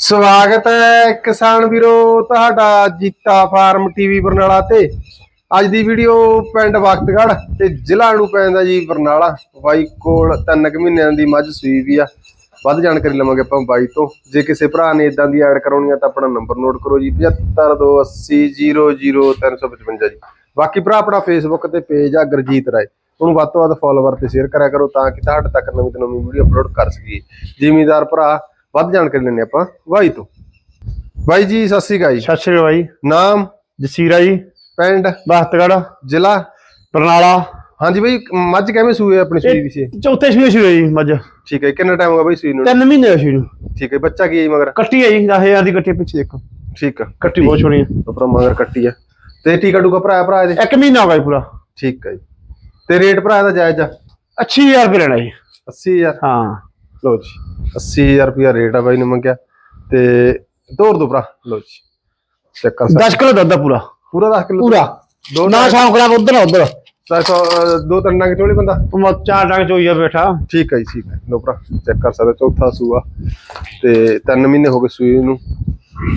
ਸਵਾਗਤ ਹੈ ਕਿਸਾਨ ਵੀਰੋ ਤੁਹਾਡਾ ਜੀਤਾ ਫਾਰਮ ਟੀਵੀ ਬਰਨਾਲਾ ਤੇ। ਅੱਜ ਦੀ ਵੀਡੀਓ ਪਿੰਡ ਵਕਤਗੜ੍ਹ ਤੇ ਜ਼ਿਲ੍ਹਾ ਨੂੰ ਪੈਂਦਾ ਜੀ ਬਰਨਾਲਾ। ਬਾਈ ਕੋਲ ਤਿੰਨ ਕੁ ਮਹੀਨਿਆਂ ਦੀ ਮੱਝ ਸੂਈ ਵੀ ਆ। ਵੱਧ ਜਾਣਕਾਰੀ ਲਵਾਂਗੇ ਆਪਾਂ ਬਾਈ ਤੋਂ। ਜੇ ਕਿਸੇ ਭਰਾ ਨੇ ਇਦਾਂ ਦੀ ਐਡ ਕਰਾਉਣੀ ਆ ਤਾਂ ਆਪਣਾ ਨੰਬਰ ਨੋਟ ਕਰੋ ਜੀ 7528000355 ਜੀ। ਬਾਕੀ ਭਰਾ ਆਪਣਾ ਫੇਸਬੁੱਕ ਤੇ ਪੇਜ ਆ ਗੁਰਜੀਤ ਰਾਏ। ਉਹਨੂੰ ਵੱਧ ਤੋਂ ਵੱਧ ਫੋਲੋਵਰ ਤੇ ਸ਼ੇਅਰ ਕਰਿਆ ਕਰੋ ਤਾਂ ਕਿ ਤੁਹਾਡੇ ਤੱਕ ਨਵੀਂ ਤੋਂ ਨਵੀਂ ਵੀਡੀਓ ਅਪਲੋਡ ਕਰ ਸਕੀਏ। ਜ਼ਿਮੀਦਾਰ ਭਰਾ ਵੱਧ ਜਾਣਕਾਰੀ ਲੈਣੇ ਆਪਾਂ। ਬਾਈ ਤੋਂ। ਬਾਈ ਜੀ ਸਤਿ ਸ੍ਰੀ ਅਕਾਲ ਜੀ। ਸਤਿ ਸ਼੍ਰੀ ਅਕਾਲ ਬਾਈ। ਨਾਮ? ਜਸੀਰਾ ਜੀ। ਪਿੰਡ? ਬਖਤਗੜ ਜ਼ਿਲ੍ਹਾ? ਬਰਨਾਲਾ। ਹਾਂਜੀ ਬਾਈ ਮੱਝ ਕਿਵੇਂ ਸੂਏ ਆਪਣੀ ਸੂਈ ਵੀ ਸੀ ਚੌਥੇ ਸੂਏ ਸੂਏ ਜੀ ਮੱਝ। ਠੀਕ ਹੈ ਕਿੰਨਾ ਟਾਈਮ ਹੋ ਗਿਆ ਬਾਈ ਸੂਈ ਨੂੰ? ਤਿੰਨ ਮਹੀਨੇ ਹੋਏ ਸੀ ਨੂੰ। ਠੀਕ ਹੈ ਬੱਚਾ ਕੀ ਹੈ ਜੀ ਮਗਰ? ਕੱਟੀ ਹੈ ਜੀ 10000 ਦੀ ਕੱਟੀ ਹੈ ਪਿੱਛੇ ਦੇਖੋ। ਠੀਕ ਆ ਕੱਟੀ ਬਹੁਤ ਸੋਹਣੀ ਹੈ। ਉਪਰ ਮਗਰ ਕੱਟੀ ਆ ਤੇ ਟੀਕਾ ਟੂਕਾ ਭਰਾਇਆ ਭਰਾ ਇਹਦੇ? ਇੱਕ ਮਹੀਨਾ ਹੋ ਗਿਆ ਜੀ ਪੂਰਾ। ਠੀਕ ਹੈ ਜੀ। ਤੇ ਰੇਟ ਭਰਾ ਦਾ ਜਾਇਜ਼ ਆ? 80000 ਰੁਪਏ ਲੈਣਾ ਜੀ। 80000 ਹਾਂ। ਲਓ ਜੀ 80000 ਰੁਪਿਆ ਰੇਟ ਆ ਬਾਈ ਨੇ ਮੰਗਿਆ ਤੇ ਤੋਰ ਦੋ ਭਰਾ ਲਓ ਜੀ ਚੈੱਕ ਕਰ ਸਕਦੇ 10 ਕਿਲੋ ਦੁੱਧ ਆ ਪੂਰਾ। ਪੂਰਾ 10 ਕਿਲੋ ਪੂਰਾ। ਦੋ ਨਾ ਸ਼ਾਮ ਕਰਾ ਉਧਰ ਉਧਰ। ਤਾਂ ਸੌ, ਦੋ ਤਿੰਨ ਡੰਗ ਚੋਲੀ ਬੰਦਾ? ਚਾਰ ਟੰਗ ਚੋਈਆ ਬੈਠਾ ਠੀਕ ਹੈ ਜੀ ਠੀਕ ਹੈ ਲੋ ਭਰਾ ਚੈੱਕ ਕਰ ਸਕਦੇ ਚੌਥਾ ਸੂਆ। ਤੇ ਤਿੰਨ ਮਹੀਨੇ ਹੋ ਗਏ ਸੂਈ ਨੂੰ।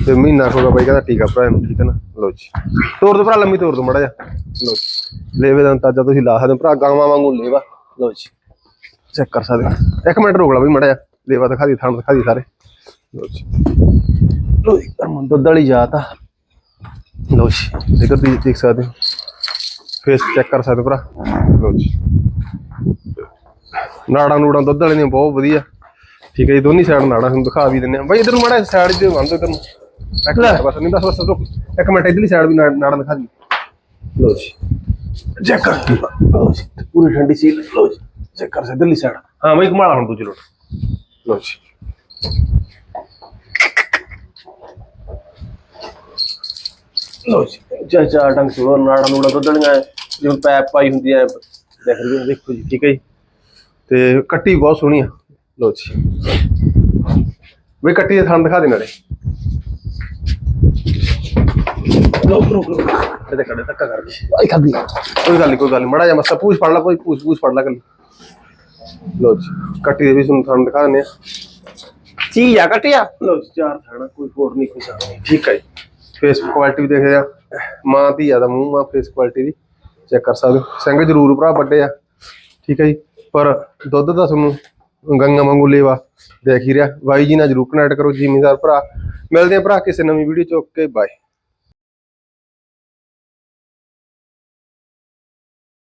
ਤੇ ਮਹੀਨਾ ਹੋ ਗਿਆ ਬਾਈ ਕਹਿੰਦਾ ਟੀਕਾ ਭਰਾ ਨੂੰ ਠੀਕ ਹੈ ਨਾ। ਲੋ ਜੀ ਤੋਰ ਦੋ ਭਰਾ ਲੰਮੀ ਤੋਰ ਦੋ ਮੜਾ ਜਾ ਲੋ ਜੀ ਲੇਵੇ ਦਾ ਅੰਤਾਜਾ ਤੁਸੀਂ ਲਾ ਸਕਦੇ ਹੋ ਭਰਾ ਗਾਵਾਂ ਵਾਂਗੂ ਲੇਵਾ। ਲੋ ਜੀ ਚੈੱਕ ਕਰ ਸਕਦੇ ਹੋ। ਇੱਕ ਮਿੰਟ ਰੋਕ ਲਾ ਬਈ ਮੜਾ ਲੇਵਾ ਦਿਖਾ ਦੀ, ਥਣ ਦਿਖਾ ਦੀ ਸਾਰੇ। ਲੋ ਜੀ। ਕਰਮ ਦੁੱਧ ਵਾਲੀ ਜਾਤ ਆ। ਲੋ ਜੀ ਇਧਰ ਦੀ ਦੇਖ ਸਕਦੇ ਹੋ। ਫੇਸ ਚੈੱਕ ਕਰ ਸਕਦੇ ਭਰਾ। ਲੋ ਜੀ। ਨਾੜਾਂ ਨੂੜਾਂ ਦੁੱਧ ਵਾਲੇ ਨੇ ਬਹੁਤ ਵਧੀਆ। ਠੀਕ ਹੈ ਜੀ, ਦੋਨੀ ਸਾਈਡ ਨਾੜਾਂ ਤੁਹਾਨੂੰ ਦਿਖਾ ਵੀ ਦਿੰਨੇ ਆ ਬਾਈ ਇਧਰ ਮਾੜਾ ਸਾਈਡ ਤੇ ਬੰਦ ਇਧਰ ਨੂੰ। ਬਸ ਨਹੀਂ, ਬਸ ਬਸ, ਰੁਕ। ਇੱਕ ਮਿੰਟ, ਇਧਰਲੀ ਸਾਈਡ ਵੀ ਨਾ- ਨਾੜਾਂ ਦਿਖਾ ਦੀ ਲੋ ਜੀ। ਚੈੱਕ ਕਰ। ਲਓ ਜੀ, ਪੂਰੀ ਠੰਡੀ ਸੀ ਲੋ ਜੀ। ਚੈੱਕ ਕਰ ਇਧਰਲੀ ਸਾਈਡ। ਹਾਂ ਬਾਈ ਘੁਮਾਲਾ ਹੁਣ ਦੂਜੀ ਲੋਟ। ਲੋ ਜੀ। ਲੋ ਜੀ। ਚਾਰ ਚਾਰ ਡੰਗ ਸੁਣੋ ਨਾੜਾਂ ਨੂੜਾਂ ਦੁੱਧ ਵਾਲੀਆਂ ਐ, ਜਿਵੇਂ ਪੈਪ ਪਾਈ ਹੁੰਦੀ ਐ ਦੇਖ ਰਹੇ ਹੋ ਦੇਖੋ ਜੀ ਠੀਕ ਹੈ ਜੀ। ਤੇ ਕੱਟੀ ਬਹੁਤ ਸੋਹਣੀ ਆ। ਲੋ ਜੀ। ਵੇ ਕੱਟੀ ਦੇ ਥਣ ਦਿਖਾ ਦੇ ਨਾਲੇ। ਲੋ ਰੁਕ ਰੁਕ ਇਹਦੇ ਕੱਢੇ ਧੱਕਾ ਕਰ। ਦੇ ਆਈ ਖਾਦੀ ਕੋਈ ਗੱਲ ਨਹੀਂ ਕੋਈ ਗੱਲ ਨਹੀਂ ਮੜਾ ਜਾ ਮਸਾ ਪੂਛ ਫੜ ਲਾ ਕੋਈ ਪੂਛ ਪੂਛ ਫੜ ਲਾ ਕਰ ਲੋ ਜੀ, ਕੱਟੀ ਦੇ ਵੀ ਤੁਹਾਨੂੰ ਥਣ ਦਿਖਾ ਦਿੰਦੇ ਆ। ਚੀਜ਼ ਆ ਕੱਟਿਆ ਲੋ ਜੀ, ਚਾਰ ਥਾਣਾ, ਕੋਈ ਹੋਰ ਨਹੀਂ, ਕੋਈ ਸਾਰਾ ਠੀਕ ਹੈ ਫੇਸ ਕੁਆਲਿਟੀ ਵੀ ਦੇਖਦੇ ਆ। ਮਾਂ ਧੀ ਦਾ ਮੂੰਹ ਮਾ ਫੇਸ ਕੁਆਲਿਟੀ ਦੀ। ਚੈੱਕ ਕਰ ਸਕਦੇ ਹੋ। ਸਿੰਘ ਜ਼ਰੂਰ ਭਰਾ ਵੱਡੇ ਆ। ਠੀਕ ਹੈ ਜੀ। ਪਰ ਦੁੱਧ ਦਾ ਤੁਹਾਨੂੰ ਗੰਗਾ ਵਾਂਗੂ ਲੇਵਾ ਦੇਖ ਹੀ ਰਿਹਾ। ਬਾਈ ਜੀ ਨਾਲ ਜ਼ਰੂਰ ਕਨੈਕਟ ਕਰੋ, ਜ਼ਿਮੀਦਾਰ ਭਰਾ। ਮਿਲਦੇ ਆ ਭਰਾ ਕਿਸੇ ਨਵੀਂ ਵੀਡੀਓ ਚ। Okay bye